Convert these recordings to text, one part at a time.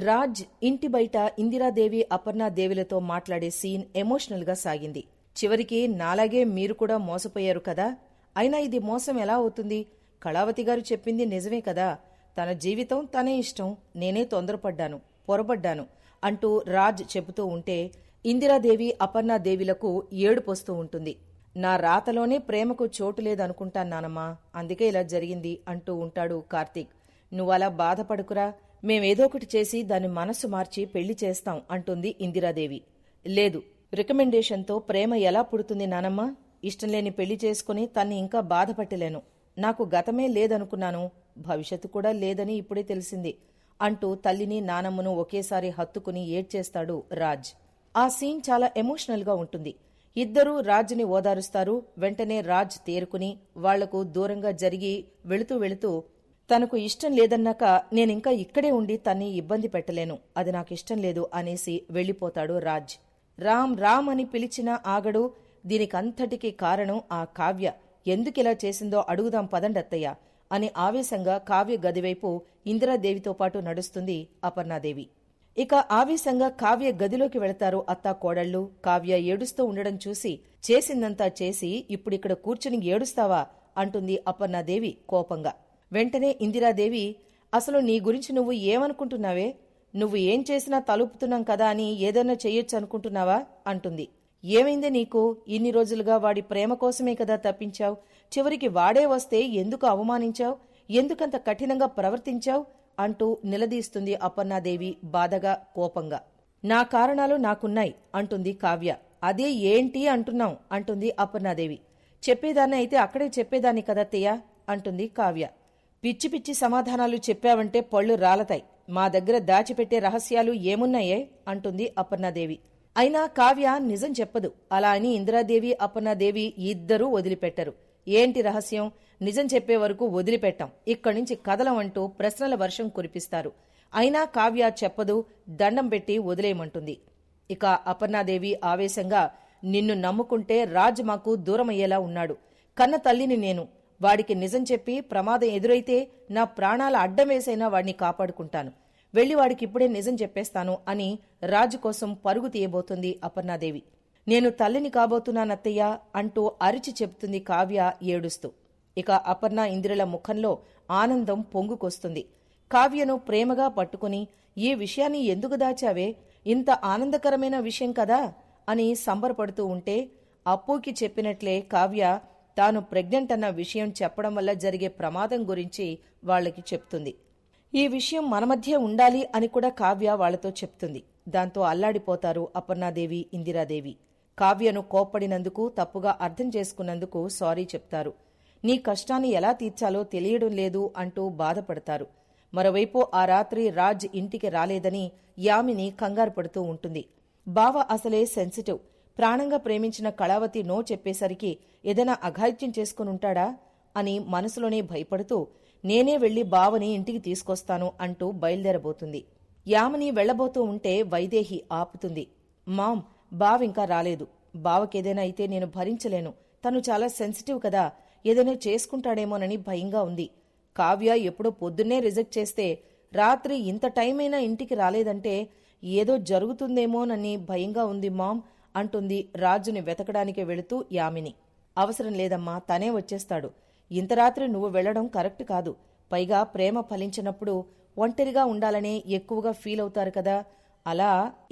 రాజ్ ఇంటి బయట ఇందిరాదేవి అపర్ణాదేవిలతో మాట్లాడే సీన్ ఎమోషనల్గా సాగింది. చివరికి నాలాగే మీరు కూడా మోసపోయారు కదా. అయినా ఇది మోసం ఎలా అవుతుంది? కళావతి గారు చెప్పింది నిజమే కదా. తన జీవితం తనే ఇష్టం. నేనే తొందరపడ్డాను పొరబడ్డాను అంటూ రాజ్ చెబుతూ ఉంటే ఇందిరాదేవి అపర్ణాదేవిలకు ఏడుపొస్తూ ఉంటుంది. నా రాతలోనే ప్రేమకు చోటు లేదనుకుంటాన్నానమ్మా అందుకే ఇలా జరిగింది అంటూ ఉంటాడు కార్తీక్. నువ్వలా బాధపడుకురా. మేమేదో ఒకటి చేసి దాని మనస్సు మార్చి పెళ్ళి చేస్తాం అంటుంది ఇందిరాదేవి. లేదు రికమెండేషన్తో ప్రేమ ఎలా పుడుతుంది నానమ్మ? ఇష్టం లేని పెళ్ళి చేసుకుని తన్ని ఇంకా బాధపట్టలేను. నాకు గతమే లేదనుకున్నాను భవిష్యత్తు కూడా లేదని ఇప్పుడే తెలిసింది అంటూ తల్లిని నానమ్మను ఒకేసారి హత్తుకుని ఏడ్చేస్తాడు రాజ్. ఆ సీన్ చాలా ఎమోషనల్గా ఉంటుంది. ఇద్దరూ రాజ్ని ఓదారుస్తారు వెంటనే రాజ్ తేరుకుని వాళ్ళకు దూరంగా జరిగి వెళుతూ వెళుతూ తనకు ఇష్టం లేదన్నాక నేనింకా ఇక్కడే ఉండి తన్ని ఇబ్బంది పెట్టలేను. అది నాకిష్టం లేదు అనేసి వెళ్ళిపోతాడు రాజ్. రామ్ రామ్ అని పిలిచినా ఆగడు. దీనికంతటికీ కారణం ఆ కావ్య. ఎందుకిలా చేసిందో అడుగుదాం పదండత్తయ్య అని ఆవేశంగా కావ్య గదివైపు ఇందిరాదేవితో పాటు నడుస్తుంది అపర్ణాదేవి. ఇక ఆవేశంగా కావ్య గదిలోకి వెళతారు అత్తా కోడళ్ళు. కావ్య ఏడుస్తూ ఉండడం చూసి చేసిందంతా చేసి ఇప్పుడిక్కడ కూర్చుని ఏడుస్తావా? అంటుంది అపర్ణాదేవి కోపంగా. వెంటనే ఇందిరాదేవి అసలు నీ గురించి నువ్వు ఏమనుకుంటున్నావే? నువ్వు ఏం చేసినా తలుపుతున్నాం కదా అని ఏదైనా చెయ్యొచ్చు అనుకుంటున్నావా? అంటుంది. ఏమైందే నీకు? ఇన్ని రోజులుగా వాడి ప్రేమ కోసమే కదా తప్పించావు? చివరికి వాడే వస్తే ఎందుకు అవమానించావు? ఎందుకంత కఠినంగా ప్రవర్తించావు? అంటూ నిలదీస్తుంది అపర్ణాదేవి బాధగా కోపంగా. నా కారణాలు నాకున్నాయి అంటుంది కావ్య. అదే ఏంటి అంటున్నాం అంటుంది అపర్ణాదేవి. చెప్పేదాన్ని అయితే అక్కడే చెప్పేదాన్ని కదత్తయ్య అంటుంది కావ్య. పిచ్చి పిచ్చి సమాధానాలు చెప్పావంటే పళ్ళు రాలతాయి. మా దగ్గర దాచిపెట్టే రహస్యాలు ఏమున్నాయే? అంటుంది అపర్ణాదేవి. అయినా కావ్య నిజం చెప్పదు. అలా అని ఇందిరాదేవి అపర్ణాదేవి ఇద్దరూ వదిలిపెట్టరు. ఏంటి రహస్యం? నిజం చెప్పే వరకు వదిలిపెట్టాం. ఇక్కడి నుంచి కదలం అంటూ ప్రశ్నల వర్షం కురిపిస్తారు. అయినా కావ్య చెప్పదు దండం పెట్టి వదిలేయమంటుంది. ఇక అపర్ణాదేవి ఆవేశంగా నిన్ను నమ్ముకుంటే రాజ్ మాకు దూరమయ్యేలా ఉన్నాడు. కన్న తల్లిని నేను వాడికి నిజం చెప్పి ప్రమాదం ఎదురైతే నా ప్రాణాల అడ్డం వేసైనా వాడిని కాపాడుకుంటాను. వెళ్ళి వాడికి ఇప్పుడే నిజం చెప్పేస్తాను అని రాజు కోసం పరుగు తీయబోతుంది అపర్ణాదేవి. నేను తల్లిని కాబోతున్నానత్తయ్య అంటూ అరిచి చెప్తుంది కావ్య ఏడుస్తూ. ఇక అపర్ణ ఇందిరల ముఖంలో ఆనందం పొంగుకొస్తుంది. కావ్యను ప్రేమగా పట్టుకుని ఈ విషయాన్ని ఎందుకు దాచావే? ఇంత ఆనందకరమైన విషయం కదా? అని సంబరపడుతూ ఉంటే అప్పుకి చెప్పినట్లే కావ్య తాను ప్రెగ్నెంట్ అన్న విషయం చెప్పడం వల్ల జరిగే ప్రమాదం గురించి వాళ్ళకి చెప్తుంది. ఈ విషయం మన మధ్య ఉండాలి అని కూడా కావ్య వాళ్ళతో చెప్తుంది. దాంతో అల్లాడిపోతారు అపర్ణాదేవి ఇందిరాదేవి. కావ్యను కోప్పడినందుకు తప్పుగా అర్థం చేసుకున్నందుకు సారీ చెప్తారు. నీ కష్టాన్ని ఎలా తీర్చాలో తెలియడం లేదు అంటూ బాధపడతారు. మరోవైపు ఆ రాత్రి రాజ్ ఇంటికి రాలేదని యామిని కంగారు పడుతూ ఉంటుంది. బావ అసలే సెన్సిటివ్. ప్రాణంగా ప్రేమించిన కళావతి నో చెప్పేసరికి ఏదైనా అఘాయిత్యం చేసుకునుంటాడా? అని మనసులోనే భయపడుతూ నేనే వెళ్ళి బావని ఇంటికి తీసుకొస్తాను అంటూ బయలుదేరబోతుంది. యామని వెళ్ళబోతూ ఉంటే వైదేహి ఆపుతుంది. మామ్ బావింకా రాలేదు. బావకేదైనా అయితే నేను భరించలేను. తను చాలా సెన్సిటివ్ కదా. ఏదైనా చేసుకుంటాడేమోనని భయంగా ఉంది. కావ్య ఎప్పుడో పొద్దున్నే రిజెక్ట్ చేస్తే రాత్రి ఇంత టైమైనా ఇంటికి రాలేదంటే ఏదో జరుగుతుందేమోనని భయంగా ఉంది మామ్. అంటుంది రాజుని వెతకడానికి వెళుతూ యామిని. అవసరం లేదమ్మా తనే వచ్చేస్తాడు. ఇంత రాత్రి నువ్వు వెళ్ళడం కరెక్ట్ కాదు. పైగా ప్రేమ ఫలించినప్పుడు ఒంటరిగా ఉండాలనే ఎక్కువగా ఫీల్ అవుతారు కదా. అలా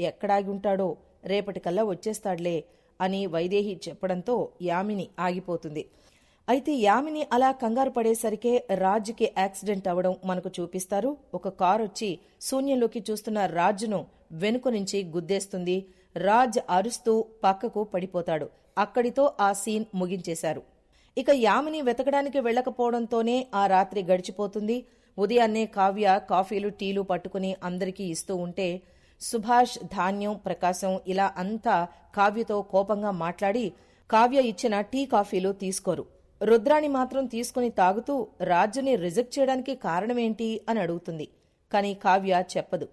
ఎక్కడాగి ఉంటాడో రేపటికల్లా వచ్చేస్తాడులే అని వైదేహి చెప్పడంతో యామిని ఆగిపోతుంది. అయితే యామిని అలా కంగారు పడేసరికే రాజుకి యాక్సిడెంట్ అవడం మనకు చూపిస్తారు. ఒక కారు వచ్చి శూన్యంలోకి చూస్తున్న రాజును వెనుక నుంచి గుద్దేస్తుంది. రాజ్ అరుస్తూ పక్కకు పడిపోతాడు. అక్కడితో ఆ సీన్ ముగించేశారు. ఇక యామిని వెతకడానికి వెళ్ళకపోవడంతోనే ఆ రాత్రి గడిచిపోతుంది. ఉదయాన్నే కావ్య కాఫీలు టీలు పట్టుకుని అందరికీ ఇస్తూ ఉంటే సుభాష్ ధాన్యం ప్రకాశం ఇలా అంతా కావ్యతో కోపంగా మాట్లాడి కావ్య ఇచ్చిన టీ కాఫీలు తీసుకోరు. రుద్రాణి మాత్రం తీసుకుని తాగుతూ రాజుని రిజెక్ట్ చేయడానికి కారణమేంటి అని అడుగుతుంది. కాని కావ్య చెప్పదు.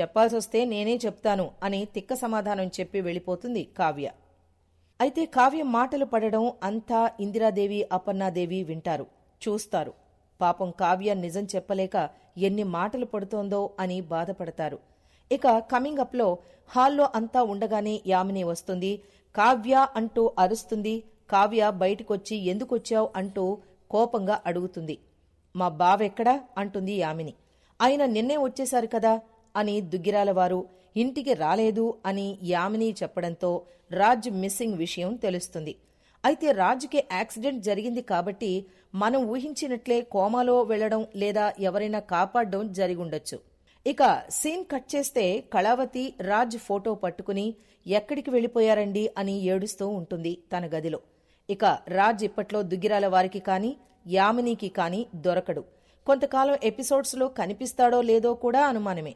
చెప్పాల్సొస్తే నేనే చెప్తాను అని తిక్క సమాధానం చెప్పి వెళ్ళిపోతుంది కావ్య. అయితే కావ్య మాటలు పడడం అంతా ఇందిరాదేవి అపర్ణాదేవి వింటారు చూస్తారు. పాపం కావ్య నిజం చెప్పలేక ఎన్ని మాటలు పడుతోందో అని బాధపడతారు. ఇక కమింగ్ అప్లో హాల్లో అంతా ఉండగానే యామిని వస్తుంది. కావ్య అంటూ అరుస్తుంది కావ్య బయటకొచ్చి ఎందుకొచ్చావు అంటూ కోపంగా అడుగుతుంది. మా బావెక్కడా? అంటుంది యామిని. ఆయన నిన్నే వచ్చేశారు కదా అని దుగ్గిరాలవారు ఇంటికి రాలేదు అని యామిని చెప్పడంతో రాజ్ మిస్సింగ్ విషయం తెలుస్తుంది. అయితే రాజుకి యాక్సిడెంట్ జరిగింది కాబట్టి మనం ఊహించినట్లే కోమాలో వెళ్ళడం లేదా ఎవరైనా కాపాడడం జరిగుండొచ్చు ఇక సీన్ కట్ చేస్తే కళావతి రాజ్ ఫోటో పట్టుకుని ఎక్కడికి వెళ్ళిపోయారండి అని ఏడుస్తూ ఉంటుంది తన గదిలో. ఇక రాజ్ ఇప్పట్లో దుగ్గిరాల వారికి కాని యామినీకి కాని దొరకడు. కొంతకాలం ఎపిసోడ్స్లో కనిపిస్తాడో లేదో కూడా అనుమానమే.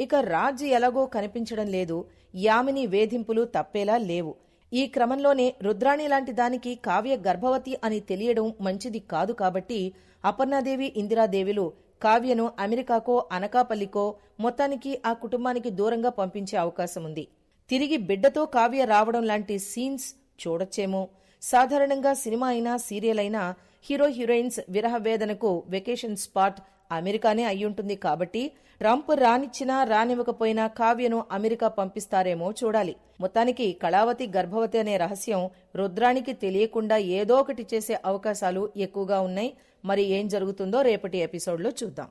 ఇక రాజ్ ఎలాగో కనిపించడం లేదు. యామిని వేధింపులు తప్పేలా లేవు. ఈ క్రమంలోనే రుద్రాణి లాంటి దానికి కావ్య గర్భవతి అని తెలియడం మంచిది కాదు కాబట్టి అపర్ణాదేవి ఇందిరాదేవిలు కావ్యను అమెరికాకో అనకాపల్లికో మొత్తానికి ఆ కుటుంబానికి దూరంగా పంపించే అవకాశం ఉంది. తిరిగి బిడ్డతో కావ్య రావడం లాంటి సీన్స్ చూడొచ్చేమో. సాధారణంగా సినిమా అయినా సీరియల్ అయినా హీరో హీరోయిన్స్ విరహ వేదనకు వెకేషన్ స్పాట్ అమెరికానే అయ్యుంటుంది కాబట్టి ట్రంప్ రానిచ్చినా రానివ్వకపోయినా కావ్యను అమెరికా పంపిస్తారేమో చూడాలి. మొత్తానికి కళావతి గర్భవతి అనే రహస్యం రుద్రానికి తెలియకుండా ఏదో ఒకటి చేసే అవకాశాలు ఎక్కువగా ఉన్నాయి. మరి ఏం జరుగుతుందో రేపటి ఎపిసోడ్లో చూద్దాం.